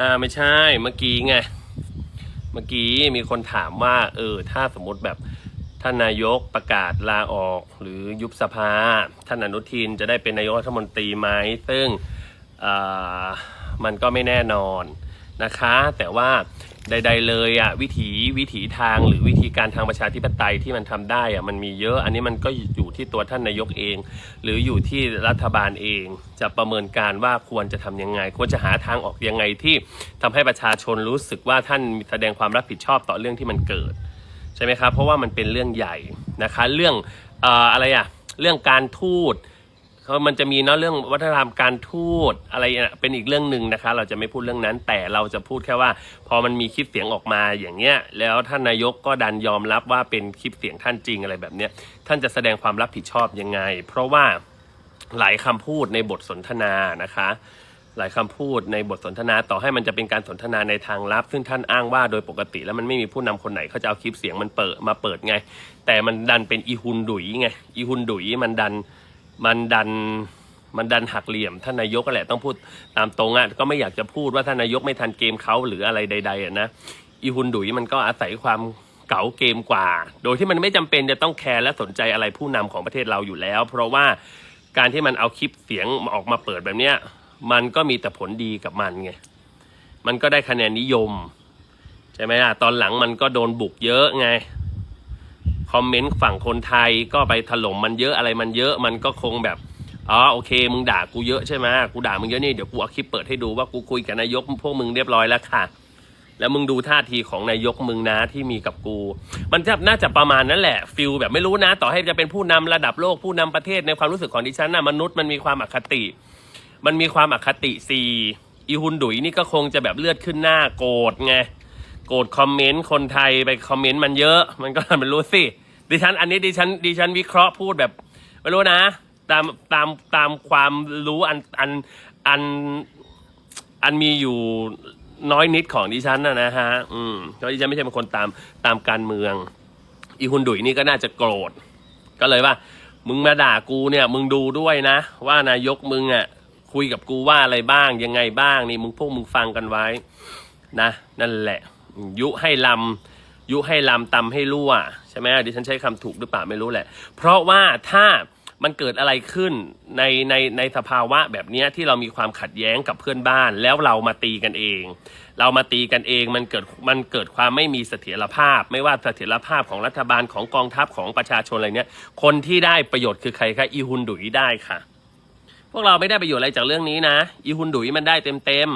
อ่าไม่ใช่เมื่อกี้ไงเมื่อกี้มีคนถามว่า เออ ถ้าสมมติแบบท่านนายกประกาศลาออกหรือยุบสภา ท่านอนุทินจะได้เป็นนายกรัฐมนตรีไหมซึ่งอ่ามันก็ไม่แน่นอนนะคะ แต่ว่า ใด ๆ เลยอะวิถีวิถีทางหรือวิธีการทางประชาธิปไตยที่มันทำได้อะมันมีเยอะ อันนี้มันก็อยู่ที่ตัวท่านนายกเอง หรืออยู่ที่รัฐบาลเอง จะประเมินการว่าควรจะทำยังไง ควรจะหาทางออกยังไงที่ทำให้ประชาชนรู้สึกว่าท่านแสดงความรับผิดชอบต่อเรื่องที่มันเกิดใช่ไหมครับเพราะว่ามันเป็นเรื่องใหญ่นะคะเรื่องเอ่ออะไรอะเรื่องการทูต เขามันจะมีเนาะเรื่องวัฒนธรรมการทูตอะไรเป็นอีกเรื่องหนึ่งนะคะ เราจะไม่พูดเรื่องนั้น แต่เราจะพูดแค่ว่า พอมันมีคลิปเสียงออกมาอย่างเงี้ย แล้วท่านนายกก็ดันยอมรับว่าเป็นคลิปเสียงท่านจริงอะไรแบบเนี้ย ท่านจะแสดงความรับผิดชอบยังไง เพราะว่าหลายคำพูดในบทสนทนานะคะหลายคำพูดในบทสนทนาต่อให้มันจะเป็นการสนทนาในทางลับ ซึ่งท่านอ้างว่าโดยปกติแล้วมันไม่มีผู้นำคนไหนเขาจะเอาคลิปเสียงมันเปิดมาเปิดไง แต่มันดันเป็นอีฮุนดุยไงอีฮุนดุยมันดัน มันดันมันดันหักเหลี่ยมท่านนายกก็แหละต้องพูดตามตรงอะก็ไม่อยากจะพูดว่าท่านนายกไม่ทันเกมเขาหรืออะไรใด ๆอะนะอีฮุนดุยมันก็อาศัยความเก๋าเกมกว่า โดยที่มันไม่จำเป็นจะต้องแคร์และสนใจอะไรผู้นำของประเทศเราอยู่แล้ว เพราะว่าการที่มันเอาคลิปเสียงออกมาเปิดแบบเนี้ยมันก็มีแต่ผลดีกับมันไงมันก็ได้คะแนนนิยม ใช่ไหมล่ะตอนหลังมันก็โดนบุกเยอะไง คอมเมนต์ฝั่งคนไทยก็ไปถล่มมันเยอะอะไรมันเยอะมันก็คงแบบอ๋อโอเค มึงด่ากูเยอะใช่ไหมกูด่ามึงเยอะนี่เดี๋ยวกูเอาคลิปเปิดให้ดูว่ากูคุยกับนายกพวกมึงเรียบร้อยแล้วค่ะ แล้วมึงดูท่าทีของนายกมึงนะที่มีกับกู มันจะน่าจะประมาณนั้นแหละฟิลแบบไม่รู้นะ ต่อให้จะเป็นผู้นำระดับโลกผู้นำประเทศในความรู้สึกของดิฉันนะมนุษย์มันมีความอคติ มันมีความอคติซีอีฮุนดุยนี่ก็คงจะแบบเลือดขึ้นหน้าโกรธไง โกรธคอมเมนต์คนไทยไปคอมเมนต์มันเยอะ มันก็มันรู้สิดิฉัน อันนี้ดิฉันดิฉันวิเคราะห์พูดแบบไม่รู้นะ ตามตามตามความรู้อันอันอันอันมีอยู่น้อยนิดของดิฉันนะนะฮะ อืมเพราะดิฉันไม่ใช่เป็นคนตามตามการเมือง อีฮุนดุยนี่ก็น่าจะโกรธ ก็เลยว่า มึงมาด่ากูเนี่ย มึงดูด้วยนะ ว่านายกมึงอะคุยกับกูว่าอะไรบ้างยังไงบ้างนี่มึงพวกมึงฟังกันไว้ นะ นั่นแหละ ยุให้ลำยุให้ลำตำให้รั่วใช่ไหมดิฉันใช้คำถูกหรือเปล่าไม่รู้แหละ เพราะว่าถ้ามันเกิดอะไรขึ้นในในในสภาวะแบบนี้ที่เรามีความขัดแย้งกับเพื่อนบ้าน แล้วเรามาตีกันเอง เรามาตีกันเองมันเกิดมันเกิดความไม่มีเสถียรภาพ ไม่ว่าเสถียรภาพของรัฐบาลของกองทัพของประชาชนอะไรเนี้ยคนที่ได้ประโยชน์คือใครคะอีฮุนดุยได้ค่ะ พวกเราไม่ได้ประโยชน์อะไรจากเรื่องนี้นะอีฮุนดุยมันได้เต็มเต็ม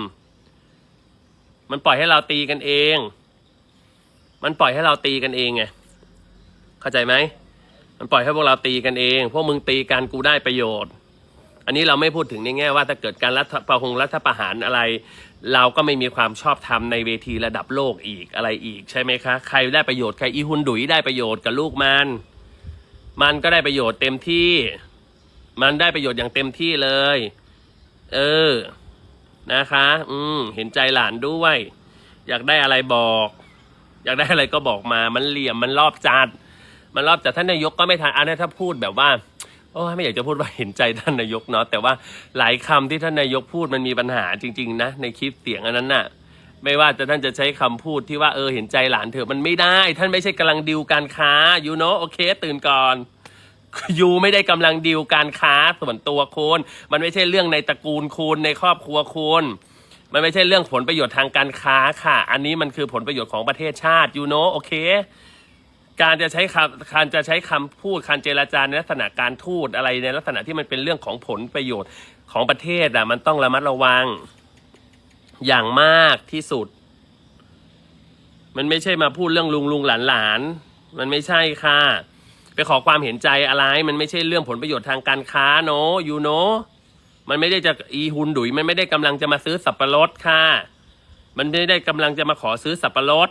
มันปล่อยให้เราตีกันเอง มันปล่อยให้เราตีกันเองไง เข้าใจไหม มันปล่อยให้พวกเราตีกันเอง พวกมึงตีกันกูได้ประโยชน์ อันนี้เราไม่พูดถึงในแง่ว่าถ้าเกิดการรัฐประหงรัฐประหารอะไร เราก็ไม่มีความชอบธรรมในเวทีระดับโลกอีกอะไรอีกใช่ไหมคะ ใครได้ประโยชน์ใครอีฮุนดุยได้ประโยชน์กับลูกมัน มันก็ได้ประโยชน์เต็มที่ มันได้ประโยชน์อย่างเต็มที่เลย เออ นะคะ อืม เห็นใจหลานด้วย อยากได้อะไรบอก อยากได้อะไรก็บอกมา มันเหลี่ยม มันรอบจัด มันรอบจัดท่านนายกก็ไม่ทันอันนี้ถ้าพูดแบบว่า โอ้ไม่อยากจะพูดว่าเห็นใจท่านนายกเนาะ แต่ว่าหลายคำที่ท่านนายกพูดมันมีปัญหาจริง ๆ นะ ในคลิปเสียงอันนั้นน่ะ ไม่ว่าจะท่านจะใช้คำพูดที่ว่าเออเห็นใจหลานเถอะมันไม่ได้ ท่านไม่ใช่กำลังดิวการค้ายูโนโอเค ตื่นก่อน ยูไม่ได้กำลังดิวการค้าส่วนตัวคุณมันไม่ใช่เรื่องในตระกูลคุณในครอบครัวคุณมันไม่ใช่เรื่องผลประโยชน์ทางการค้าค่ะ อันนี้มันคือผลประโยชน์ของประเทศชาติยูโนโอเค การจะใช้คำการจะใช้คำพูดการเจรจาในลักษณะการทูตอะไรในลักษณะที่มันเป็นเรื่องของผลประโยชน์ของประเทศอะมันต้องระมัดระวังอย่างมากที่สุด มันไม่ใช่มาพูดเรื่องลุงลุงหลานหลานมันไม่ใช่ค่ะ ขอความเห็นใจอะไร มันไม่ใช่เรื่องผลประโยชน์ทางการค้าโนยูโนมันไม่ได้จะอีฮุนดุยมันไม่ได้กำลังจะมาซื้อสับปะรดค่ะ มันไม่ได้กำลังจะมาขอซื้อสับปะรด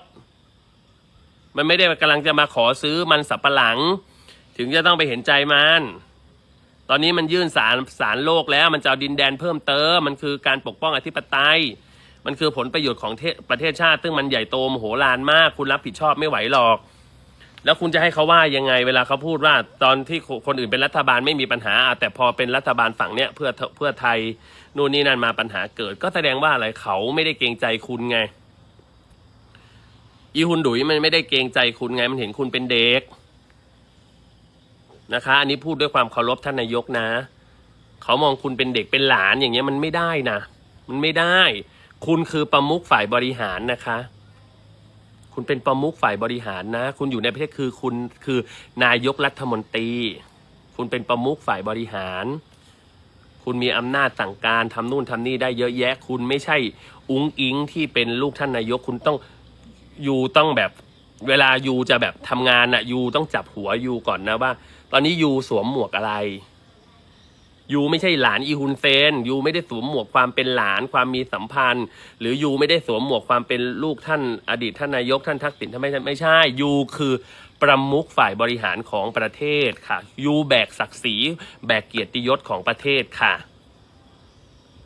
มันไม่ได้กำลังจะมาขอซื้อมันสับปะหลัง ถึงจะต้องไปเห็นใจมัน ตอนนี้มันยื่นสารสารโลกแล้ว มันจะเอาดินแดนเพิ่มเติม มันคือการปกป้องอธิปไตย มันคือผลประโยชน์ของเทประเทศชาติ ซึ่งมันใหญ่โตมโหฬารมาก คุณรับผิดชอบไม่ไหวหรอก แล้วคุณจะให้เขาว่ายังไง เวลาเขาพูดว่าตอนที่คนอื่นเป็นรัฐบาลไม่มีปัญหา แต่พอเป็นรัฐบาลฝั่งเนี้ยเพื่อเพื่อไทยนู่นนี่นั่นมาปัญหาเกิด ก็แสดงว่าอะไรเขาไม่ได้เกรงใจคุณไง อีฮุนดุยมันไม่ได้เกรงใจคุณไง มันเห็นคุณเป็นเด็กนะคะ อันนี้พูดด้วยความเคารพท่านนายกนะ เขามองคุณเป็นเด็กเป็นหลานอย่างเงี้ยมันไม่ได้นะ มันไม่ได้ คุณคือประมุขฝ่ายบริหารนะคะ คุณเป็นประมุขฝ่ายบริหารนะ คุณอยู่ในประเทศคือคุณคือนายกรัฐมนตรี คุณเป็นประมุขฝ่ายบริหาร คุณมีอำนาจสั่งการทำนู่นทำนี่ได้เยอะแยะ คุณไม่ใช่อุ้งอิงที่เป็นลูกท่านนายก คุณต้องยูต้องแบบเวลายูจะแบบทำงานน่ะยูต้องจับหัวยูก่อนนะว่า ตอนนี้ยูสวมหมวกอะไร ยูไม่ใช่หลานอีฮุนเซนยูไม่ได้สวมหมวกความเป็นหลานความมีสัมพันธ์ หรือยูไม่ได้สวมหมวกความเป็นลูกท่านอดีตท่านนายกท่านทักษิณทำไม่ไม่ใช่ยูคือประมุขฝ่ายบริหารของประเทศค่ะยูแบกศักดิ์ศรีแบกเกียรติยศของประเทศค่ะ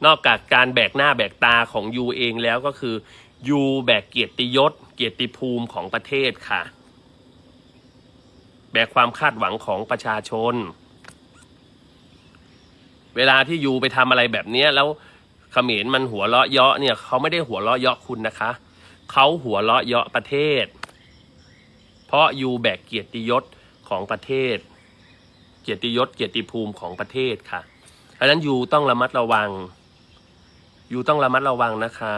นอกจากการแบกหน้าแบกตาของยูเองแล้วก็คือยูแบกเกียรติยศ เกียรติภูมิของประเทศค่ะ แบกความคาดหวังของประชาชน เวลาที่ยูไปทำอะไรแบบเนี้ยแล้วเขมรมันหัวเราะเยาะเนี่ยเขาไม่ได้หัวเราะเยาะคุณนะคะเขาหัวเราะเยาะประเทศ เพราะยูแบกเกียรติยศของประเทศ เกียรติยศเกียรติภูมิของประเทศค่ะเพราะฉะนั้นยูต้องระมัดระวังยูต้องระมัดระวังนะคะ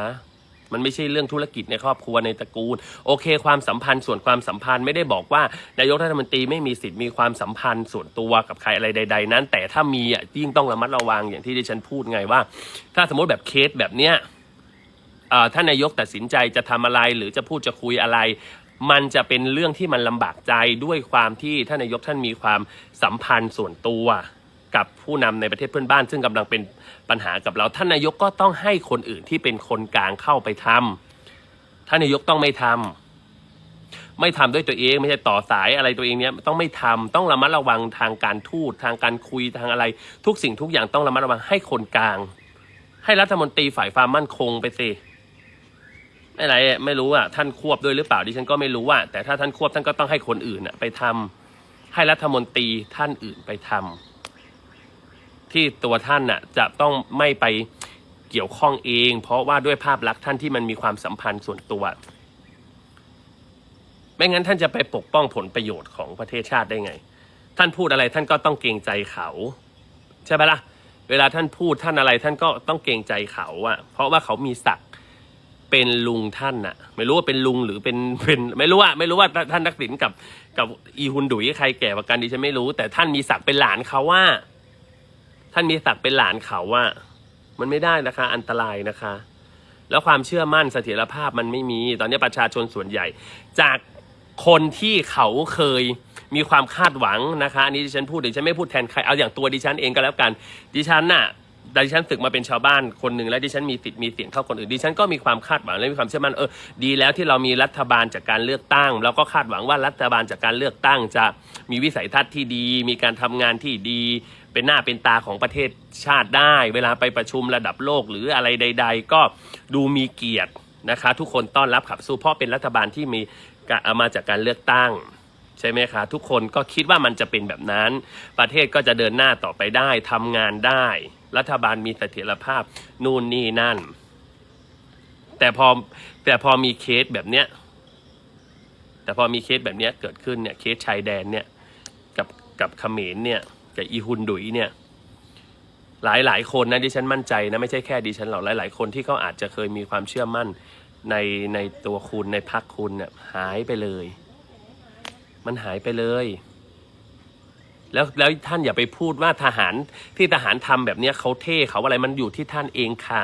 มันไม่ใช่เรื่องธุรกิจในครอบครัวในตระกูล โอเค ความสัมพันธ์ส่วนความสัมพันธ์ไม่ได้บอกว่านายกรัฐมนตรีไม่มีสิทธิ์มีความสัมพันธ์ส่วนตัวกับใครอะไรใด ๆ นั้น แต่ถ้ามีอะยิ่งต้องระมัดระวังอย่างที่ดิฉันพูดไงว่า ถ้าสมมติแบบเคสแบบเนี้ยท่านนายกตัดสินใจจะทำอะไรหรือจะพูดจะคุยอะไร มันจะเป็นเรื่องที่มันลำบากใจด้วยความที่ท่านนายกท่านมีความสัมพันธ์ส่วนตัว กับผู้นำในประเทศเพื่อนบ้าน ซึ่งกำลังเป็นปัญหากับเราท่านนายกก็ต้องให้คนอื่นที่เป็นคนกลางเข้าไปทำท่านนายกต้องไม่ทำไม่ทำด้วยตัวเองไม่ใช่ต่อสายอะไรตัวเองเนี้ยต้องไม่ทำต้องระมัดระวังทางการทูตทางการคุยทางอะไร ทุกสิ่งทุกอย่างต้องระมัดระวังให้คนกลาง ให้รัฐมนตรีฝ่ายความมั่นคงไปสิไม่ไรไม่รู้อะท่านควบด้วยหรือเปล่าดิฉันก็ไม่รู้อะแต่ถ้าท่านควบท่านก็ต้องให้คนอื่นอะไปทำให้รัฐมนตรีท่านอื่นไปทำ ที่ตัวท่านน่ะจะต้องไม่ไปเกี่ยวข้องเอง เพราะว่าด้วยภาพลักษณ์ท่านที่มันมีความสัมพันธ์ส่วนตัว ไม่งั้นท่านจะไปปกป้องผลประโยชน์ของประเทศชาติได้ไง ท่านพูดอะไรท่านก็ต้องเกรงใจเขาใช่ไหมล่ะ เวลาท่านพูดท่านอะไรท่านก็ต้องเกรงใจเขาอะเพราะว่าเขามีศักดิ์เป็นลุงท่านน่ะ ไม่รู้ว่าเป็นลุงหรือเป็นเป็นไม่รู้ว่าไม่รู้ว่าท่านทักษิณกับกับอีฮุนดุยใครแก่กว่ากันดิฉันไม่รู้ แต่ท่านมีศักดิ์เป็นหลานเขาว่า ท่านมีศักดิ์เป็นหลานเขาว่ามันไม่ได้นะคะ อันตรายนะคะ แล้วความเชื่อมั่นเสถียรภาพมันไม่มี ตอนนี้ประชาชนส่วนใหญ่ จากคนที่เขาเคยมีความคาดหวังนะคะอันนี้ดิฉันพูดดิฉันไม่พูดแทนใครเอาอย่างตัวดิฉันเองก็แล้วกัน ดิฉันน่ะ ดิฉันศึกมาเป็นชาวบ้านคนหนึ่งแล้วดิฉันมีสิทธิ์มีเสียงเท่าคนอื่นดิฉันก็มีความคาดหวังและมีความเชื่อมั่นเออดีแล้วที่เรามีรัฐบาลจากการเลือกตั้งแล้วก็คาดหวังว่ารัฐบาลจากการเลือกตั้งจะมีวิสัยทัศน์ที่ดี มีการทำงานที่ดี เป็นหน้าเป็นตาของประเทศชาติได้ เวลาไปประชุมระดับโลกหรืออะไรใด ๆ ก็ดูมีเกียรตินะคะทุกคนต้อนรับขับสู้เพราะเป็นรัฐบาลที่มีเอามาจากการเลือกตั้งใช่ไหมคะ ทุกคนก็คิดว่ามันจะเป็นแบบนั้น ประเทศก็จะเดินหน้าต่อไปได้ทำงานได้ รัฐบาลมีเสถียรภาพ นู่นนี่นั่น แต่พอแต่พอมีเคสแบบเนี้ย แต่พอมีเคสแบบเนี้ยเกิดขึ้นเนี่ยเคสชายแดนเนี่ย กับกับเขมรเนี่ยกับอีฮุนดุยเนี่ย หลายหลายคนนะดิฉันมั่นใจนะไม่ใช่แค่ดิฉันหรอกหลายหลายคนที่เขาอาจจะเคยมีความเชื่อมั่นในในตัวคุณในพักคุณเนี่ยหายไปเลย มันหายไปเลย แล้วแล้วท่านอย่าไปพูดว่าทหารที่ทหารทำแบบนี้เขาเท่เขาอะไรมันอยู่ที่ท่านเองค่ะ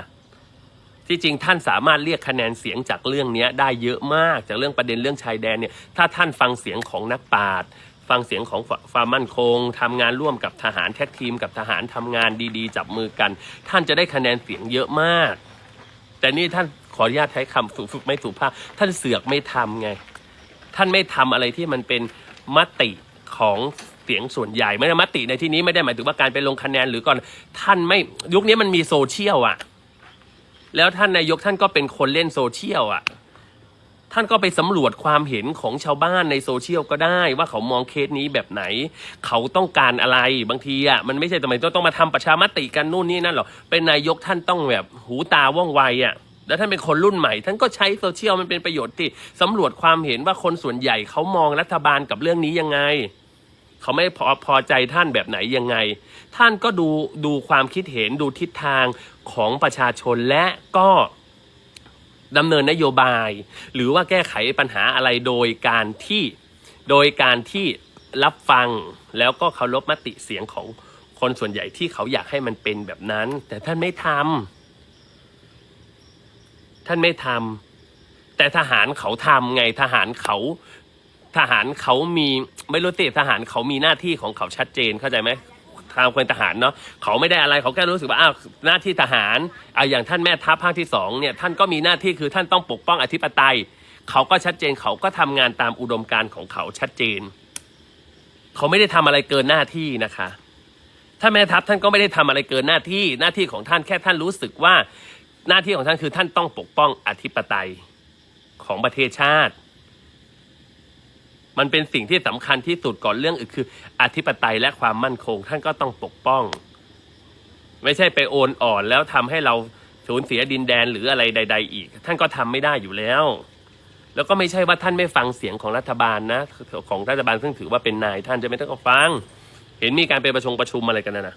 ที่จริงท่านสามารถเรียกคะแนนเสียงจากเรื่องนี้ได้เยอะมากจากเรื่องประเด็นเรื่องชายแดนเนี่ยถ้าท่านฟังเสียงของนักปราชญ์ฟังเสียงของความมั่นคงทำงานร่วมกับทหารแท็กทีม กับทหารทำงานดีๆ จับมือกัน ท่านจะได้คะแนนเสียงเยอะมาก แต่นี่ท่านขออนุญาตใช้คำสุไม่สุภาพท่านเสือกไม่ทำไง ท่านไม่ทำอะไรที่มันเป็นมติของ สียงส่วนใหญ่ไม่ได้มติในที่นี้ไม่ได้หมายถึงว่าการไปลงคะแนนหรือก่อนท่านไม่ยุคนี้มันมีโซเชียลอะแล้วท่านนายกท่านก็เป็นคนเล่นโซเชียลอะท่านก็ไปสำรวจความเห็นของชาวบ้านในโซเชียลก็ได้ ว่าเขามองเคสนี้แบบไหน เขาต้องการอะไรบางทีอะมันไม่ใช่ทำไมต้องมาทำประชามติกันนู่นนี่นั่นหรอกเป็นนายกท่านต้องแบบหูตาว่องไวอะแล้วท่านเป็นคนรุ่นใหม่ ท่านก็ใช้โซเชียลมันเป็นประโยชน์ที่สำรวจความเห็นว่าคนส่วนใหญ่เขามองรัฐบาลกับเรื่องนี้ยังไง เขาไม่พอพอใจท่านแบบไหนยังไง ท่านก็ดูดูความคิดเห็นดูทิศทางของประชาชนและก็ดำเนินนโยบาย หรือว่าแก้ไขปัญหาอะไรโดยการที่โดยการที่รับฟังแล้วก็เคารพมติเสียงของคนส่วนใหญ่ที่เขาอยากให้มันเป็นแบบนั้น แต่ท่านไม่ทำท่านไม่ทำแต่ทหารเขาทำไงทหารเขา ทหารเขามีไม่รู้สิทหารเขามีหน้าที่ของเขาชัดเจนเข้าใจไหมทางคนทหารเนาะเขาไม่ได้อะไรเขาแค่รู้สึกว่าอ้าวหน้าที่ทหารเอาอย่างท่านแม่ทัพภาคที่สองเนี่ยท่านก็มีหน้าที่คือท่านต้องปกป้องอธิปไตย เขาก็ชัดเจนเขาก็ทำงานตามอุดมการณ์ของเขาชัดเจน เขาไม่ได้ทำอะไรเกินหน้าที่นะคะถ้าแม่ทัพท่านก็ไม่ได้ทำอะไรเกินหน้าที่หน้าที่ของท่านแค่ท่านรู้สึกว่าหน้าที่ของท่านคือท่านต้องปกป้องอธิปไตยของประเทศชาติ มันเป็นสิ่งที่สำคัญที่สุดก่อนเรื่องอื่นคือ อธิปไตยและความมั่นคง ท่านก็ต้องปกป้อง ไม่ใช่ไปโอนอ่อนแล้วทำให้เราสูญเสียดินแดนหรืออะไรใด ๆ อีก ท่านก็ทำไม่ได้อยู่แล้ว แล้วก็ไม่ใช่ว่าท่านไม่ฟังเสียงของรัฐบาลนะ ของรัฐบาลซึ่งถือว่าเป็นนายท่านจะไม่ต้องก็ฟัง เห็นมีการไปประชุมประชุมอะไรกันนะนะ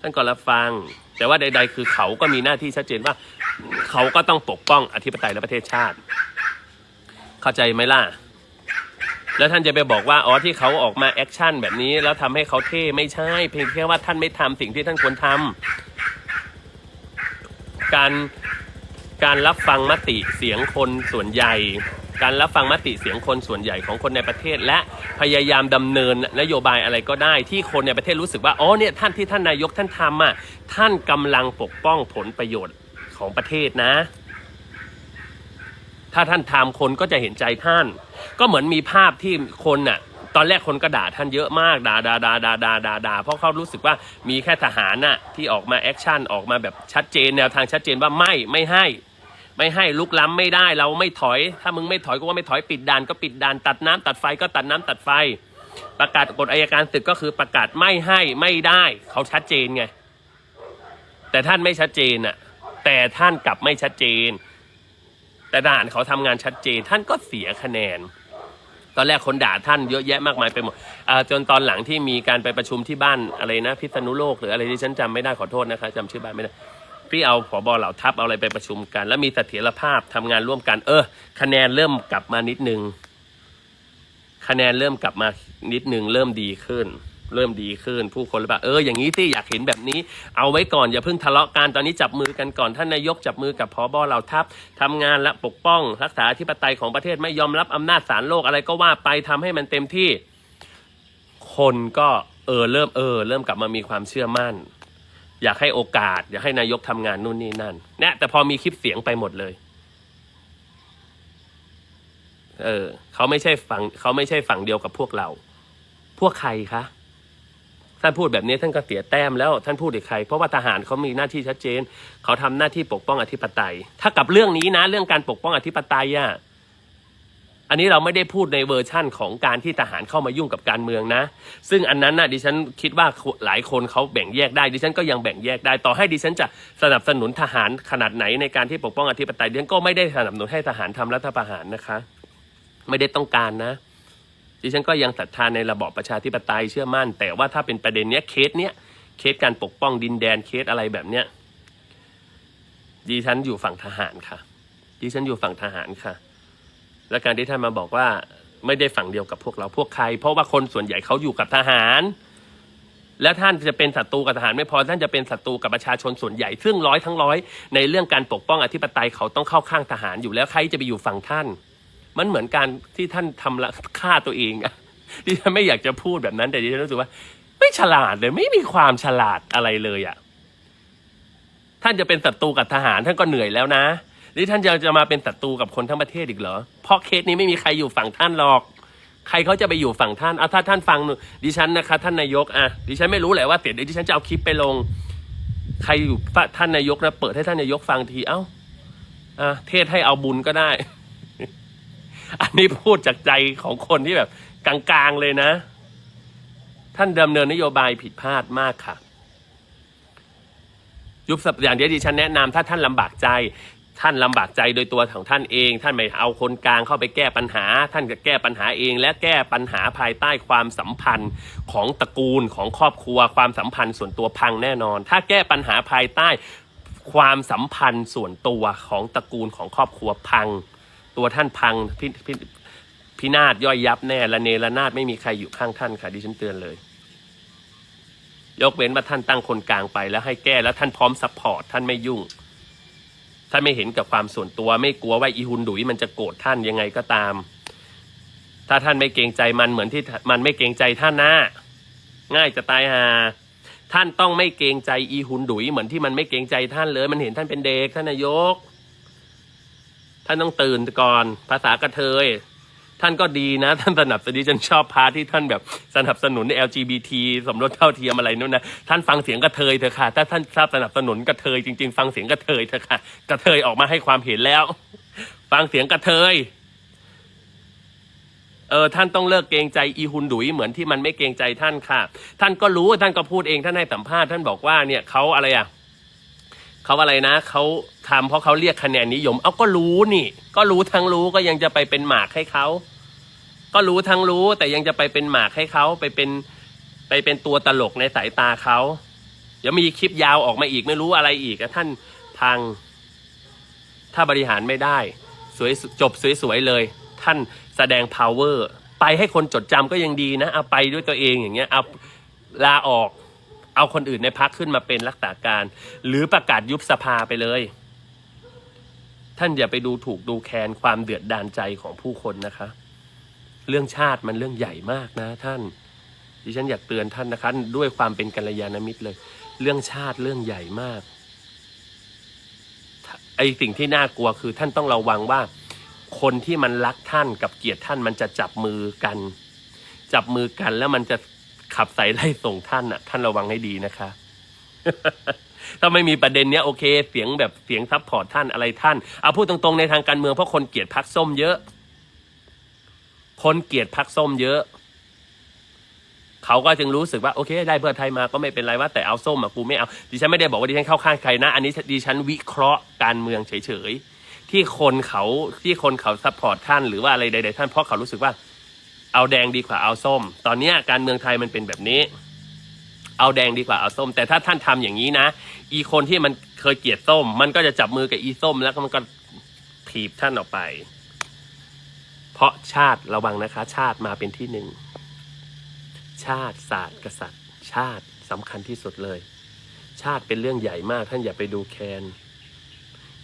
ท่านก็รับฟัง แต่ว่าใด ๆ คือเขาก็มีหน้าที่ชัดเจนว่า เขาก็ต้องปกป้องอธิปไตยและประเทศชาติ เข้าใจไหมล่ะ แล้วท่านจะไปบอกว่าอ๋อที่เขาออกมาแอคชั่นแบบนี้ แล้วทำให้เขาเท่ไม่ใช่ เพียงแค่ว่าท่านไม่ทำสิ่งที่ท่านควรทำการการรับฟังมติเสียงคนส่วนใหญ่ การรับฟังมติเสียงคนส่วนใหญ่ของคนในประเทศ และพยายามดำเนินนโยบายอะไรก็ได้ที่คนในประเทศรู้สึกว่าอ๋อเนี่ยท่านที่ท่านนายกท่านทำอะท่านกำลังปกป้องผลประโยชน์ของประเทศนะ ถ้าท่านทำคนก็จะเห็นใจท่าน ก็เหมือนมีภาพที่คนน่ะตอนแรกคนก็ด่าท่านเยอะมากด่าด่าด่าด่าด่าด่าด่าเพราะเขารู้สึกว่ามีแค่ทหารน่ะที่ออกมาแอคชั่นออกมาแบบชัดเจนแนวทางชัดเจนว่าไม่ไม่ให้ ไม่ให้ลุกล้ำไม่ได้เราไม่ถอย ถ้ามึงไม่ถอยก็ว่าไม่ถอยปิดด่านก็ปิดด่านตัดน้ำตัดไฟก็ตัดน้ำตัดไฟ ประกาศกฎอายการศึกก็คือประกาศไม่ให้ไม่ได้เขาชัดเจนไง แต่ท่านไม่ชัดเจนน่ะแต่ท่านกลับไม่ชัดเจน แต่ด่านเขาทำงานชัดเจนท่านก็เสียคะแนน ตอนแรกคนด่าท่านเยอะแยะมากมายไปหมดจนตอนหลังที่มีการไปประชุมที่บ้านอะไรนะ พิษณุโลกหรืออะไรที่ฉันจำไม่ได้ขอโทษนะคะจำชื่อบ้านไม่ได้พี่เอาผบเหล่าทัพเอาอะไรไปประชุมกัน แล้วมีเสถียรภาพทำงานร่วมกัน เออ คะแนนเริ่มกลับมานิดนึง คะแนนเริ่มกลับมานิดนึงเริ่มดีขึ้น เริ่มดีขึ้น ผู้คนแบบเอออย่างนี้สิอยากเห็นแบบนี้ เอาไว้ก่อนอย่าเพิ่งทะเลาะกันตอนนี้จับมือกันก่อนท่านนายกจับมือกับพอบเหล่าทัพทำงานและปกป้อง รักษาอธิปไตยของประเทศไม่ยอมรับอำนาจศาลโลกอะไรก็ว่าไปทำให้มันเต็มที่ คนก็เออเริ่มเออ เริ่มกลับมามีความเชื่อมั่น อยากให้โอกาส อยากให้นายกทำงานนู่นนี่นั่นเนี่ยแต่พอมีคลิปเสียงไปหมดเลยเออเขาไม่ใช่ฝั่งเขาไม่ใช่ฝั่งเดียวกับพวกเรา พวกใครคะ ท่านพูดแบบนี้ท่านก็เสียแต้มแล้วท่านพูดกับใคร เพราะว่าทหารเขามีหน้าที่ชัดเจน เขาทำหน้าที่ปกป้องอธิปไตย ถ้ากับเรื่องนี้นะ เรื่องการปกป้องอธิปไตยอะอันนี้เราไม่ได้พูดในเวอร์ชั่นของการที่ทหารเข้ามายุ่งกับการเมืองนะ ซึ่งอันนั้นน่ะดิฉันคิดว่าหลายคนเขาแบ่งแยกได้ ดิฉันก็ยังแบ่งแยกได้ ต่อให้ดิฉันจะสนับสนุนทหารขนาดไหนในการที่ปกป้องอธิปไตยดิฉันก็ไม่ได้สนับสนุนให้ทหารทำรัฐประหารนะคะ ไม่ได้ต้องการนะ ดิฉันก็ยังศรัทธาในระบอบประชาธิปไตยเชื่อมั่น แต่ว่าถ้าเป็นประเด็นเนี้ยเคสเนี้ยเคสการปกป้องดินแดนเคสอะไรแบบเนี้ยดิฉันอยู่ฝั่งทหารค่ะ ดิฉันอยู่ฝั่งทหารค่ะ และการที่ท่านมาบอกว่าไม่ได้ฝั่งเดียวกับพวกเราพวกใคร เพราะว่าคนส่วนใหญ่เขาอยู่กับทหาร แล้วท่านจะเป็นศัตรูกับทหารไม่พอท่านจะเป็นศัตรูกับประชาชนส่วนใหญ่ ซึ่งร้อยทั้งร้อยในเรื่องการปกป้องอธิปไตยเขาต้องเข้าข้างทหารอยู่แล้วใครจะไปอยู่ฝั่งท่าน มันเหมือนการที่ท่านทำละฆ่าตัวเองอะดิฉันไม่อยากจะพูดแบบนั้น แต่ดิฉันรู้สึกว่า ไม่ฉลาดเลยไม่มีความฉลาดอะไรเลยอะท่านจะเป็นศัตรูกับทหารท่านก็เหนื่อยแล้วนะนี่ท่านจะจะมาเป็นศัตรูกับคนทั้งประเทศอีกเหรอ เพราะเคสนี้ไม่มีใครอยู่ฝั่งท่านหรอก ใครเขาจะไปอยู่ฝั่งท่านเอาถ้าท่านฟังหนูดิฉันนะคะ ท่านนายกอะดิฉันไม่รู้แหละว่าเดี๋ยดิฉันจะเอาคลิปไปลง ใครอยู่ท่านนายกนะเปิดให้ท่านนายกฟังทีเอ้าอะเทศให้เอาบุญก็ได้ อันนี้พูดจากใจของคนที่แบบกลางๆเลยนะ ท่านดำเนินนโยบายผิดพลาดมากค่ะ ยุบสภาอย่างที่ดิฉันแนะนำถ้าท่านลำบากใจ ท่านลำบากใจโดยตัวของท่านเอง ท่านไม่เอาคนกลางเข้าไปแก้ปัญหา ท่านก็แก้ปัญหาเอง และแก้ปัญหาภายใต้ความสัมพันธ์ของตระกูลของครอบครัว ความสัมพันธ์ส่วนตัวพังแน่นอน ถ้าแก้ปัญหาภายใต้ความสัมพันธ์ส่วนตัวของตระกูลของครอบครัวพัง ตัวท่านพังพิพพินาศย่อยยับแน่ละเนระนาดไม่มีใครอยู่ข้างท่านค่ะดิฉันเตือนเลย ยกเว้นว่าท่านตั้งคนกลางไปแล้วให้แก้แล้วท่านพร้อมซัพพอร์ตท่านไม่ยุ่งท่านไม่เห็นกับความส่วนตัวไม่กลัวว่าอีฮุนดุยมันจะโกรธท่านยังไงก็ตาม ถ้าท่านไม่เกรงใจมันเหมือนที่มันไม่เกรงใจท่านนะง่ายจะตายหาท่านต้องไม่เกรงใจอีฮุนดุยเหมือนที่มันไม่เกรงใจท่านเลย มันเห็นท่านเป็นเด็กท่านนายก ท่านต้องตื่นก่อนภาษากระเทย ท่านก็ดีนะ ท่านสนับสนุนฉันชอบพาร์ทที่ท่านแบบสนับสนุน LGBT สมรสเท่าเทียมอะไรนู่นนะท่านฟังเสียงกระเทยเถอะค่ะ ถ้าท่านทราบสนับสนุนกระเทยจริงๆ ฟังเสียงกระเทยเถอะค่ะกระเทยออกมาให้ความเห็นแล้ว ฟังเสียงกระเทยเออท่านต้องเลิกเกรงใจอีฮุนดุยเหมือนที่มันไม่เกรงใจท่านค่ะ ท่านก็รู้ท่านก็พูดเองท่านให้สัมภาษณ์ท่านบอกว่าเนี่ยเขาอะไรอะ เขาอะไรนะเขาทำเพราะเขาเรียกคะแนนนิยม เอาก็รู้นี่ ก็รู้ทั้งรู้ก็ยังจะไปเป็นหมากให้เขาก็รู้ทั้งรู้แต่ยังจะไปเป็นหมากให้เขาไปเป็นไปเป็นตัวตลกในสายตาเขาเดี๋ยวมีคลิปยาวออกมาอีกไม่รู้อะไรอีกท่านพัง ถ้าบริหารไม่ได้ สวยจบสวยๆเลย ท่านแสดง power ไปให้คนจดจำก็ยังดีนะเอาไปด้วยตัวเองอย่างเงี้ยเอาลาออก เอาคนอื่นในพักขึ้นมาเป็นรักษาการ หรือประกาศยุบสภาไปเลย ท่านอย่าไปดูถูกดูแคลนความเดือดดานใจของผู้คนนะคะ เรื่องชาติมันเรื่องใหญ่มากนะท่านดิฉันอยากเตือนท่านนะคะ ด้วยความเป็นกัลยาณมิตรเลย เรื่องชาติเรื่องใหญ่มากไอสิ่งที่น่ากลัวคือท่านต้องระวังว่า คนที่มันรักท่านกับเกลียดท่านมันจะจับมือกัน จับมือกันแล้วมันจะ ขับใส่ไล่ส่งท่านอะ ท่านระวังให้ดีนะคะ ถ้าไม่มีประเด็นเนี้ยโอเค เสียงแบบเสียงซับพอร์ตท่านอะไรท่านเอาพูดตรงๆในทางการเมืองเพราะคนเกลียดพักส้มเยอะ คนเกลียดพักส้มเยอะเขาก็จึงรู้สึกว่าโอเค ได้เพื่อไทยมาก็ไม่เป็นไรว่าแต่เอาส้มอะกูไม่เอาดิฉันไม่ได้บอกว่าดิฉันเข้าข้างใครนะ อันนี้ดิฉันวิเคราะห์การเมืองเฉยๆที่คนเขาที่คนเขาซัพพอร์ตท่านหรือว่าอะไรใดๆท่านเพราะเขารู้สึกว่า เอาแดงดีกว่าเอาส้ม ตอนนี้การเมืองไทยมันเป็นแบบนี้ เอาแดงดีกว่าเอาส้ม แต่ถ้าท่านทำอย่างนี้นะ อีคนที่มันเคยเกลียดส้ม มันก็จะจับมือกับอีส้ม แล้วมันก็ถีบท่านออกไป เพราะชาติระวังนะคะ ชาติมาเป็นที่หนึ่ง ชาติศาสตร์กษัตริย์ ชาติสำคัญที่สุดเลย ชาติเป็นเรื่องใหญ่มากท่านอย่าไปดูแคลน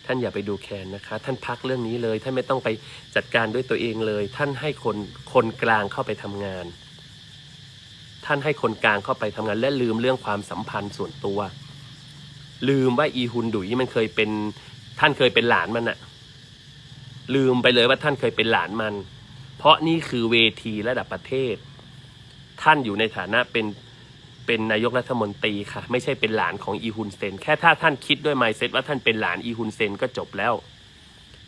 ท่านอย่าไปดูแคลนนะคะ ท่านพักเรื่องนี้เลย ท่านไม่ต้องไปจัดการด้วยตัวเองเลย ท่านให้คนคนกลางเข้าไปทำงาน ท่านให้คนกลางเข้าไปทำงาน และลืมเรื่องความสัมพันธ์ส่วนตัว ลืมว่าอีฮุนดุยมันเคยเป็น ท่านเคยเป็นหลานมันอะลืมไปเลยว่าท่านเคยเป็นหลานมัน เพราะนี่คือเวทีระดับประเทศ ท่านอยู่ในฐานะเป็น เป็นนายกรัฐมนตรีค่ะ ไม่ใช่เป็นหลานของอีฮุนเซน แค่ถ้าท่านคิดด้วยไมเซ็ตว่าท่านเป็นหลานอีฮุนเซนก็จบแล้ว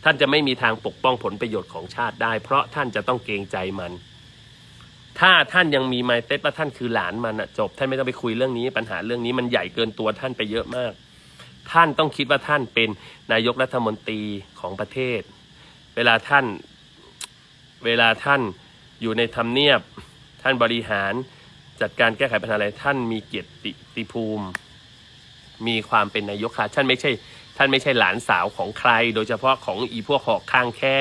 ท่านจะไม่มีทางปกป้องผลประโยชน์ของชาติได้ เพราะท่านจะต้องเกรงใจมัน ถ้าท่านยังมีไมเซ็ตว่าท่านคือหลานมันอะจบ ท่านไม่ต้องไปคุยเรื่องนี้ ปัญหาเรื่องนี้มันใหญ่เกินตัวท่านไปเยอะมาก ท่านต้องคิดว่าท่านเป็นนายกรัฐมนตรีของประเทศ เวลาท่าน เวลาท่านอยู่ในทำเนียบ ท่านบริหาร จัดการแก้ไขปัญหาอะไรท่านมีเกียรติภูมิ มีความเป็นนายกค่ะท่านไม่ใช่ ท่านไม่ใช่หลานสาวของใคร โดยเฉพาะของอีพวกหอกข้างแค่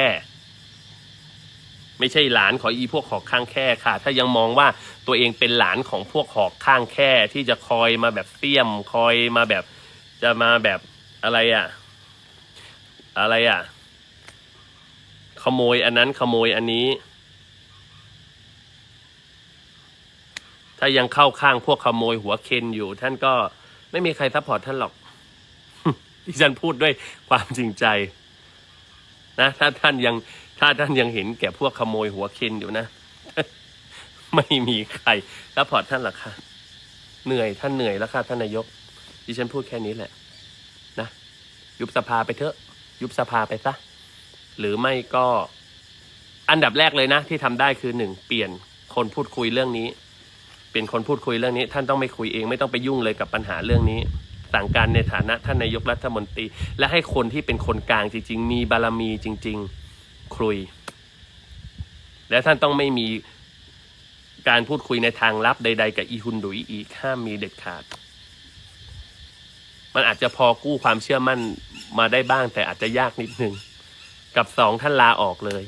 ไม่ใช่หลานของอีพวกหอกข้างแค่ค่ะ ถ้ายังมองว่าตัวเองเป็นหลานของพวกหอกข้างแค่ ที่จะคอยมาแบบเตี้ยม คอยมาแบบ จะมาแบบอะไรอะ อะไรอะ ขโมยอันนั้นขโมยอันนี้ ถ้ายังเข้าข้างพวกขโมยหัวเคนอยู่ ท่านก็ไม่มีใครซัพพอร์ตท่านหรอกที่ฉันพูดด้วยความจริงใจ นะถ้าท่านยังถ้าท่านยังเห็นแก่พวกขโมยหัวเคนอยู่นะ ไม่มีใครซัพพอร์ตท่านหรอกค่ะเหนื่อยท่านเหนื่อยแล้วค่ะท่านนายก ดิฉันพูดแค่นี้แหละ นะ ยุบสภาไปเถอะ ยุบสภาไปซะหรือไม่ก็อันดับแรกเลยนะ ที่ทำได้คือหนึ่งเปลี่ยนคนพูดคุยเรื่องนี้ เปลี่ยนคนพูดคุยเรื่องนี้ ท่านต้องไม่คุยเองไม่ต้องไปยุ่งเลยกับปัญหาเรื่องนี้สั่งการในฐานะท่านนายกรัฐมนตรี และให้คนที่เป็นคนกลางจริง ๆ มีบารมีจริง ๆ คุย และท่านต้องไม่มีการพูดคุยในทางลับใด ๆ กับอีฮุนดุยอีกห้ามมีเด็ดขาด มันอาจจะพอกู้ความเชื่อมั่นมาได้บ้างแต่อาจจะยากนิดนึง กับสองท่านลาออกเลย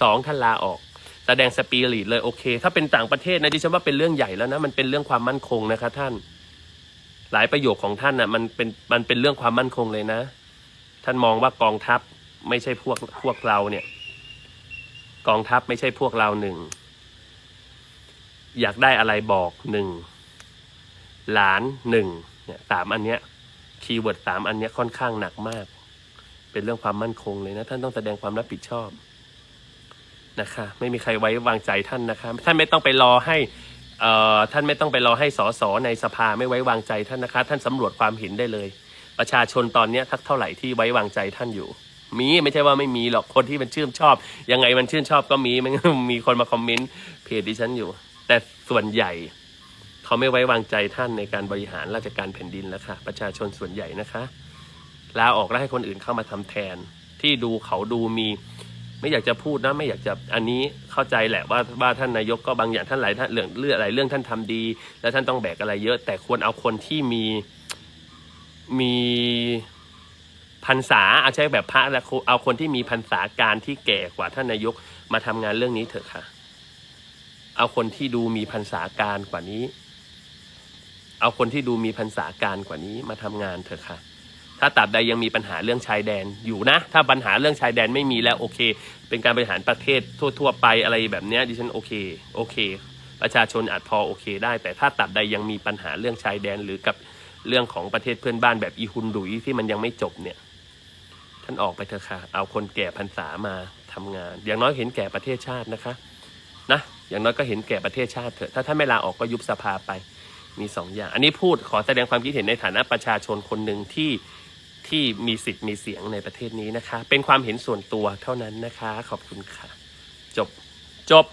สองท่านลาออก แสดงสปีริตเลยโอเค ถ้าเป็นต่างประเทศนะดิฉันว่าเป็นเรื่องใหญ่แล้วนะมันเป็นเรื่องความมั่นคงนะคะท่าน หลายประโยคของท่านน่ะมันเป็นมันเป็นเรื่องความมั่นคงเลยนะ ท่านมองว่ากองทัพไม่ใช่พวกพวกเราเนี่ย กองทัพไม่ใช่พวกเราหนึ่งอยากได้อะไรบอกหนึ่งหลานหนึ่งเนี่ยสามอันเนี้ยคีย์เวิร์ดสามอันเนี้ยค่อนข้างหนักมาก เป็นเรื่องความมั่นคงเลยนะ ท่านต้องแสดงความรับผิดชอบ นะคะ ไม่มีใครไว้วางใจท่านนะคะท่านไม่ต้องไปรอให้เอ่อท่านไม่ต้องไปรอให้สสในสภาไม่ไว้วางใจท่านนะคะ ท่านสำรวจความเห็นได้เลย ประชาชนตอนนี้ทักเท่าไหร่ที่ไว้วางใจท่านอยู่ มีไม่ใช่ว่าไม่มีหรอกคนที่มันชื่นชอบ ยังไงมันชื่นชอบก็มีมันมีคนมาคอมเมนต์เพจดิฉันอยู่ แต่ส่วนใหญ่เขาไม่ไว้วางใจท่านในการบริหารราชการแผ่นดินแล้วค่ะประชาชนส่วนใหญ่นะคะลาออกแล้วให้คนอื่นเข้ามาทำแทน ที่ดูเขาดูมี ไม่อยากจะพูดนะไม่อยากจะอันนี้เข้าใจแหละว่าว่าท่านนายกก็บางอย่างท่านหลายท่านเรื่องเรื่องหลายเรื่องท่านทำดี แล้วท่านต้องแบกอะไรเยอะ แต่ควรเอาคนที่มีมีพรรษาเอาใช้แบบพระแล้วเอาคนที่มีพรรษาการที่แก่กว่าท่านนายกมาทำงานเรื่องนี้เถอะค่ะ เอาคนที่ดูมีพรรษาการกว่านี้ เอาคนที่ดูมีพรรษาการกว่านี้มาทำงานเถอะค่ะ ถ้าตราบใดยังมีปัญหาเรื่องชายแดนอยู่นะ ถ้าปัญหาเรื่องชายแดนไม่มีแล้วโอเค เป็นการบริหารประเทศทั่ว ๆ ไปอะไรแบบนี้ดิฉันโอเคโอเค ประชาชนอาจพอโอเค ได้ แต่ถ้าตราบใดยังมีปัญหาเรื่องชายแดนหรือกับเรื่องของประเทศเพื่อนบ้านแบบอีฮุนดุยที่มันยังไม่จบเนี่ยท่านออกไปเถอะค่ะ เอาคนแก่พรรษามาทำงาน อย่างน้อยเห็นแก่ประเทศชาตินะคะ นะ อย่างน้อยก็เห็นแก่ประเทศชาติเถอะ ถ้าท่านไม่ลาออกก็ยุบสภาไป มีสองอย่าง อันนี้พูดขอแสดงความคิดเห็นในฐานะประชาชนคนหนึ่งที่ ที่มีสิทธิ์มีเสียงในประเทศนี้นะคะ เป็นความเห็นส่วนตัวเท่านั้นนะคะ ขอบคุณค่ะ จบจบ